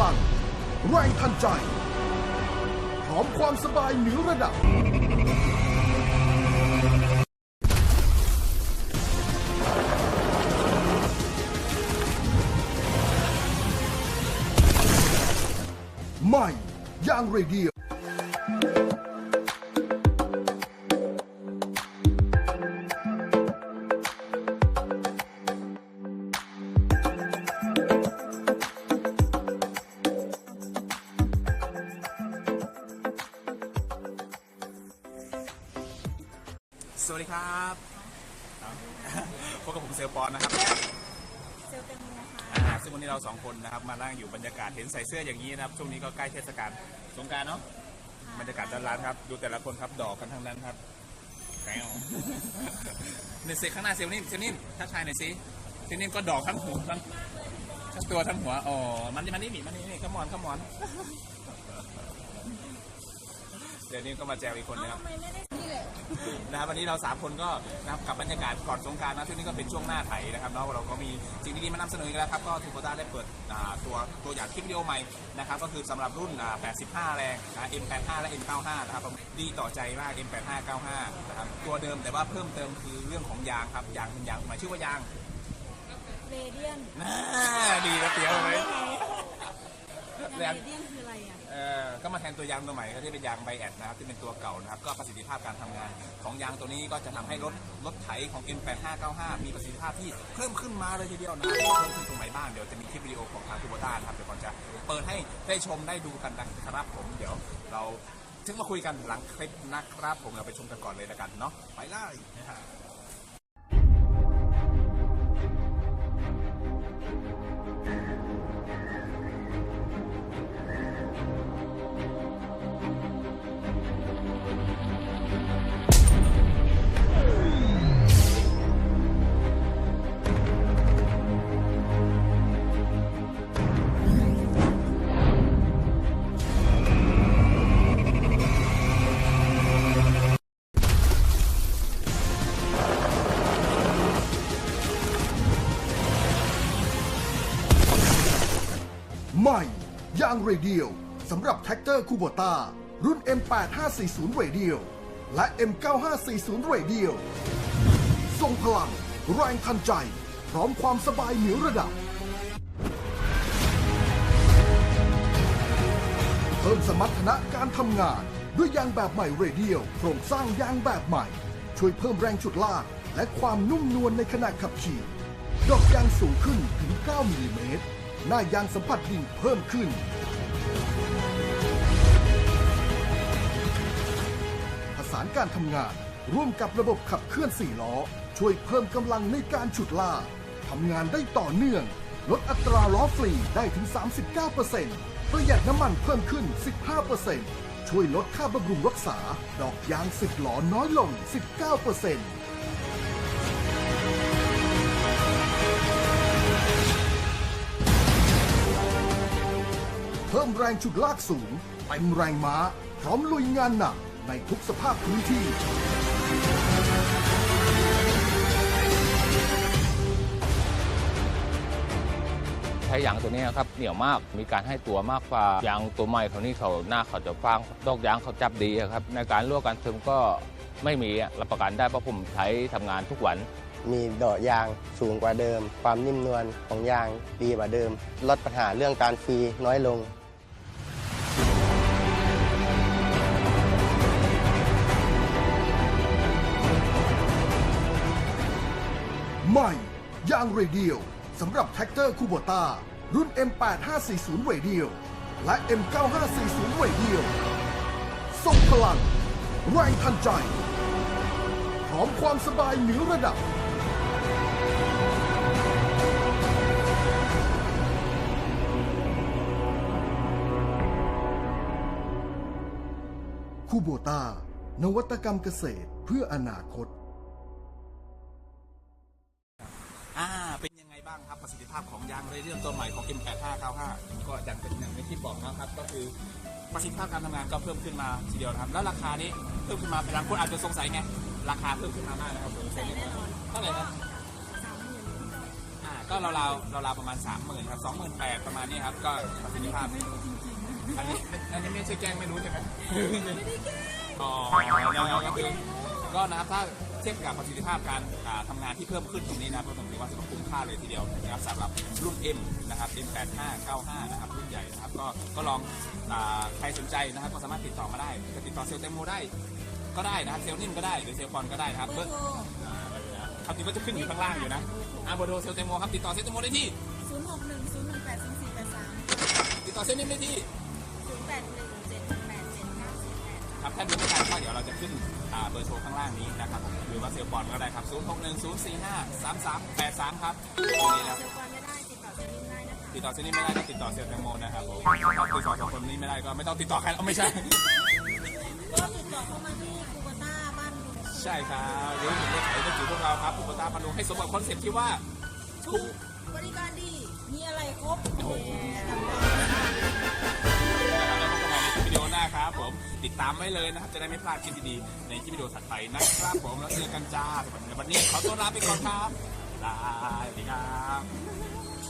ลัง แรงทันใจ พร้อมความสบายเหนือระดับ ใหม่ยางเรเดีย สวัสดีครับพบกับผมเซลปอนนะครับเซลล์เต็มเลยนะคะอ่าซึ่งวันนี้เราสองคนนะครับมานั่งอยู่บรรยากาศเห็นใส่เสื้ออย่างนี้นะครับช่วงนี้ก็ใกล้เทศกาลสงกรารเนาะบรรยากาศด้านร้านครับ ดูแต่ละคนครับดอกกันทั้งนั้นครับแกวเนี่ยเซข้างหน้าเซลลนิ่มเซลลนิ่มถ้าชายหน่อยสิเซลลนิ่มก็ดอกทั้งหัวทั้งทั้งตัวทั้งหัวอ๋อมันมันนี่หนีมันนี่นี่ขมอนขมอนเดี๋ยวนี้ก็มาแจวอีกคนนะครับทำไมไม่ได้ นี่เลยนะครับวันนี้เราสามคนก็นะครับกับบรรยากาศก่อนสงกรารนะช่วงนี้ก็เป็นช่วงหน้าไถนะครับแล้วเราก็มีสิ่งดีๆมานำเสนออีกแล้วครับก็ทูโบต้าได้เปิดอ่าตัวตัวอย่างคลิปวิดีโอใหม่นะครับก็คือสำหรับรุ่นอ่า85 แรงนะ M85 และ M95 นะครับดีต่อใจมาก M8595 นะครับตัวเดิมแต่ว่าเพิ่มเติมคือเรื่องของยางครับยางเป็นยางหมายชื่อว่ายางเรเดียนน่าดีนะเตี้ยวไหมเรเดียนคืออะไรอะ เอ่อก็มาแทนตัวยางตัวใหม่ครับที่เป็นยางไบแอดนะครับที่เป็นตัวเก่านะครับก็ประสิทธิภาพการทำงาน ของยางตัวนี้ก็จะทำให้รถรถไถของ M8595 มีประสิทธิภาพที่เพิ่มขึ้นมาเลยทีเดียวนะเพิ่มขึ้นตรงไหนบ้างเดี๋ยวจะมีคลิปวิดีโอของทางทูโบต้านะครับเดี๋ยวก่อนจะเปิดให้ได้ชมได้ดูกันนะครับผมเดี๋ยวเราถึงมาคุยกันหลังคลิปนะครับผมเราไปชมกันก่อนเลยล้วกันเนาะไปเลย ใหม่ยางเรเดียลสำหรับแท็กเตอร์คูโบต้ารุ่น M8540 เรเดียลและ M9540 เรเดียลทรงพลัง แรงทันใจ พร้อมความสบายเหนือระดับ เพิ่มสมรรถนะการทำงาน ด้วยยางแบบใหม่เรเดียลโครงสร้างยางแบบใหม่ ช่วยเพิ่มแรงฉุดลากและความนุ่มนวลในขณะขับขี่ดอกยางสูงขึ้นถึง 9มิลลิเมตร หน้ายางสัมผัสดินเพิ่มขึ้น ผสานการทำงาน ร่วมกับระบบขับเคลื่อน4ล้อ ช่วยเพิ่มกำลังในการฉุดลากทำงานได้ต่อเนื่อง ลดอัตราล้อฟรีได้ถึง 39%ประหยัดน้ำมันเพิ่มขึ้น 15%ช่วยลดค่าบำรุงรักษา ดอกยาง10ล้อน้อยลง 19% เพิ่มแรงฉุดลากสูงเต็มแรงม้า พร้อมลุยงานหนักในทุกสภาพพื้นที่ ใช้ยางตัวนี้ครับเหนียวมากมีการให้ตัวมากกว่ายางตัวใหม่เขานี่เขาหน้าเขาจะฟางดอกยางเขาจับดีอะครับ ในการลวกการซึมก็ไม่มีอะรับประกันได้เพราะผมใช้ทำงานทุกวันมีเดาะยางสูงกว่าเดิม ความนิ่มนวลของยางดีกว่าเดิม ลดปัญหาเรื่องการฟรีน้อยลง ใหม่ยางเรเดียลสำหรับแท็กเตอร์คูโบต้ารุ่น M8540 เรเดียลและ M9540 เรเดียลทรงพลังแรงทันใจ พร้อมความสบายเหนือระดับ คูโบต้านวัตกรรมเกษตรเพื่ออนาคต บ้างครับประสิทธิภาพของยางเรเดียลตัวใหม่ของ M8595 ก็อย่างเป็นอย่างที่บอกนะครับก็คือประสิทธิภาพการทำงานก็เพิ่มขึ้นมาทีเดียวครับแล้วราคานี้เพิ่มขึ้นมาบางคนอาจจะสงสัยไงราคาเพิ่มขึ้นมามากนะครับผมเท่าไหร่ครับสามหมื่นอ่าก็เราเราเราเราวๆประมาณ3 0,000ครับ28,000ประมาณนี้ครับก็ประสิทธิภาพอันนี้อันนี้ไม่ใช่แกล้งไม่รู้ใช่ไหมอ๋อก็คือก็นะครับถ้า เทียบกับประสิทธิภาพการอ่าทำงานที่เพิ่มขึ้นตรงนี้นะครับก็ถือว่าคุ้มค่าเลยทีเดียวนะครับสำหรับรุ่น M นะครับ M8595 นะครับรุ่นใหญ่นะครับก็ก็ลองอ่าใครสนใจนะครับก็สามารถติดต่อมาได้จะติดต่อเซลล์แตงโมได้ก็ได้นะครับเซลล์นิ่มก็ได้หรือเซลล์บอลก็ได้นะครับเบอเบอร์ร์โทรครับที่ก็จะขึ้นอยู่ข้างล่างอยู่นะอ่าเบอร์โทรเซลล์แตงโมครับติดต่อเซลล์แตงโมได้ที่ศูนย์หกหนึ่งศูนย์หนึ่งแปดศูนย์สี่แปดสามติดต่อเซลล์นิ่มได้ที่ศูนย์แปดหนึ่งเจ็ดแปดเจ็ดเก้าสี่แปดครับถ้าดูไม่ทันก็เดี๋ยวเราจะขึ้นอ่า เบอร์โทรข้างล่างนี้นะครับหรือว่าเซลล์บอลก็ได้ครับ 0 6 1 0 4 5 3 3 8 3 ครับตรงนี้นะครับเซลล์กรไม่ได้ติดต่อเซลล์นิ่มได้นะคะ ติดต่อเซลล์นิ่มไม่ได้ก็ติดต่อเซลล์แตงโมนะครับผมถ้าติดต่อสองคนนี้ไม่ได้ก็ไม่ต้องติดต่อใครเอาไม่ใช่ ก็ติดต่อเข้ามาที่คูบาต้าบ้านดุงใช่ครับหรือถึงรถไถรถจิ๋วพวกเราครับอุปตาพนุให้สมกับคอนเซ็ปต์ที่ว่าถูกบริการดี มีอะไรครบแหมจำได้ ดตามไว้เลยนะครับ จะได้ไม่พลาดคลิปดีๆในคลิปวิดีโอถัดไปนะครับผมแล้วเจอกันจ้าสำหรับวันนี้ขอตัวลาไปก่อนครับลาสวัสดีครับ